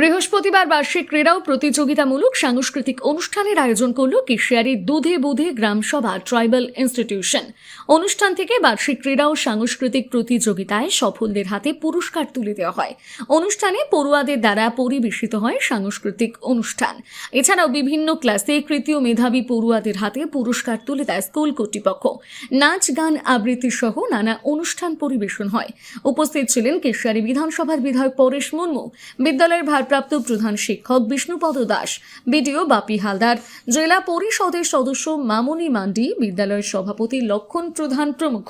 বৃহস্পতিবার বার্ষিক ক্রীড়া ও প্রতিযোগিতামূলক সাংস্কৃতিক অনুষ্ঠানের আয়োজন করল কেশিয়ারি দুধে বুধে গ্রাম সভা, ট্রাইবাল ইনস্টিটিউশন। অনুষ্ঠান থেকে বার্ষিক ক্রীড়া ও সাংস্কৃতিক প্রতিযোগিতায় সফলদের হাতে পুরস্কার তুলে দেওয়া হয়। অনুষ্ঠানে পড়ুয়াদের দ্বারা পরিবেশিত হয় সাংস্কৃতিক অনুষ্ঠান। এছাড়াও বিভিন্ন ক্লাসে কৃতীয় মেধাবী পড়ুয়াদের হাতে পুরস্কার তুলে দেয় স্কুল কর্তৃপক্ষ। নাচ, গান, আবৃত্তি সহ নানা অনুষ্ঠান পরিবেশন হয়। উপস্থিত ছিলেন কেশিয়ারি বিধানসভার বিধায়ক পরেশ মুর্মু, বিদ্যালয়ের ভারপ্রাপ্ত প্রধান শিক্ষক বিষ্ণুপদ দাস, বিডিও বাপি হালদার, জেলা পরিষদের সদস্য মামনি মান্ডি, বিদ্যালয়ের সভাপতি লক্ষণ প্রধান প্রমুখ।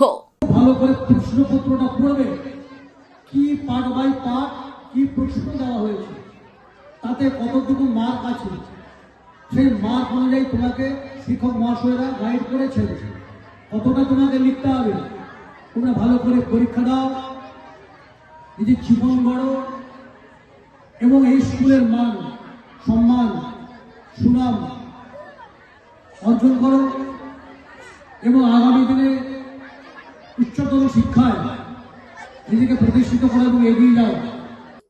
ভালো করে প্রশ্নপত্রটা পড়বে। কি পার্ট বাই পার্ট কি প্রশ্ন দেওয়া হয়েছে। তাতে কতটুকু মার্ক আছে? সেই মার্ক অনুযায়ী তোমাকে শিক্ষক মহাশয়রা গাইড করেছেন কতটা তোমাকে লিখতে হবে? তোমরা ভালো করে পরীক্ষা দাও। নিজের জীবন গড়ো এবং এই স্কুলের মান, সম্মান, সুনাম অর্জন করো এবং আগামী দিনে উচ্চতর শিক্ষায় নিজেকে প্রতিষ্ঠিত করো এবং এগিয়ে যাও।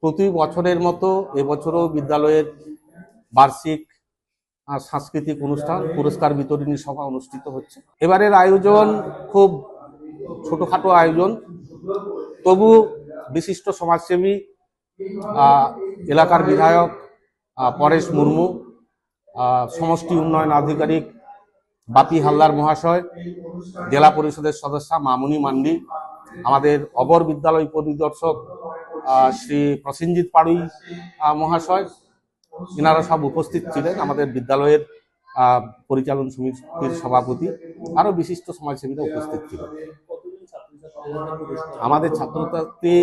প্রতি বছরের মতো এবছরও বিদ্যালয়ের বার্ষিক সাংস্কৃতিক অনুষ্ঠান, পুরস্কার বিতরণী সভা অনুষ্ঠিত হচ্ছে। এবারের আয়োজন খুব ছোটোখাটো আয়োজন। তবু বিশিষ্ট সমাজসেবী এলাকার বিধায়ক পরেশ মুর্মু সমষ্টি উন্নয়ন আধিকারিক বাপি হালদার মহাশয়, জেলা পরিষদের সদস্য মামুনি মান্ডি, আমাদের অবর বিদ্যালয় পরিদর্শক শ্রী প্রসেনজিৎ পাড়ুই মহাশয় এনারা সব উপস্থিত ছিলেন আমাদের বিদ্যালয়ের পরিচালন সমিতির সভাপতি, আরও বিশিষ্ট সমাজসেবীরা উপস্থিত ছিলেন। আমাদের ছাত্রছাত্রী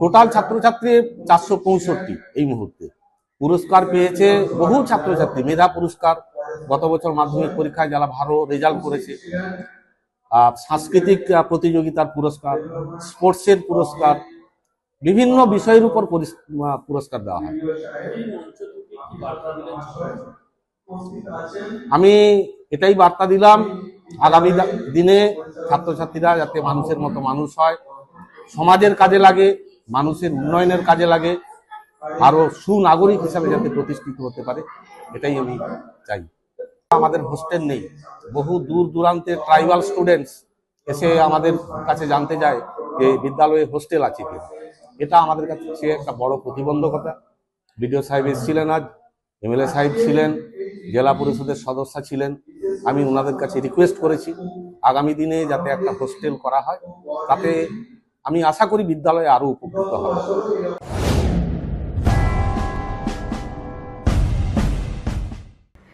টোটাল ছাত্রছাত্রী চারশো পঁয়ষট্টি এই মুহূর্তে। পুরস্কার পেয়েছে বহু ছাত্রছাত্রী, মেধা পুরস্কার, গত বছর মাধ্যমিক পরীক্ষায় যারা ভালো রেজাল্ট করেছে সাংস্কৃতিক প্রতিযোগিতার পুরস্কার স্পোর্টসের পুরস্কার, বিভিন্ন বিষয়ের উপর পুরস্কার দেওয়া হয়। আমি এটাই বার্তা দিলাম আগামী দিনে ছাত্রছাত্রীরা যাতে মানুষের মতো মানুষ হয়, সমাজের কাজে লাগে, মানুষের উন্নয়নের কাজে লাগে, আরও সুনাগরিক হিসাবে যাতে প্রতিষ্ঠিত হতে পারে, এটাই আমি চাই। আমাদের হোস্টেল নেই। বহু দূর দূরান্তের ট্রাইবাল স্টুডেন্টস এসে আমাদের কাছে জানতে যায় যে বিদ্যালয়ে হোস্টেল আছে কি এটা আমাদের কাছে একটা বড় প্রতিবন্ধকতা। বিডিও সাহেব এসেছিলেন আজ, এমএলএ সাহেব ছিলেন, জেলা পরিষদের সদস্য ছিলেন। আমি ওনাদের কাছে রিকোয়েস্ট করেছি। আগামী দিনে যাতে একটা হোস্টেল করা হয়, তাতে আমি আশা করি বিদ্যালয়ে আরও উপকৃত হবে।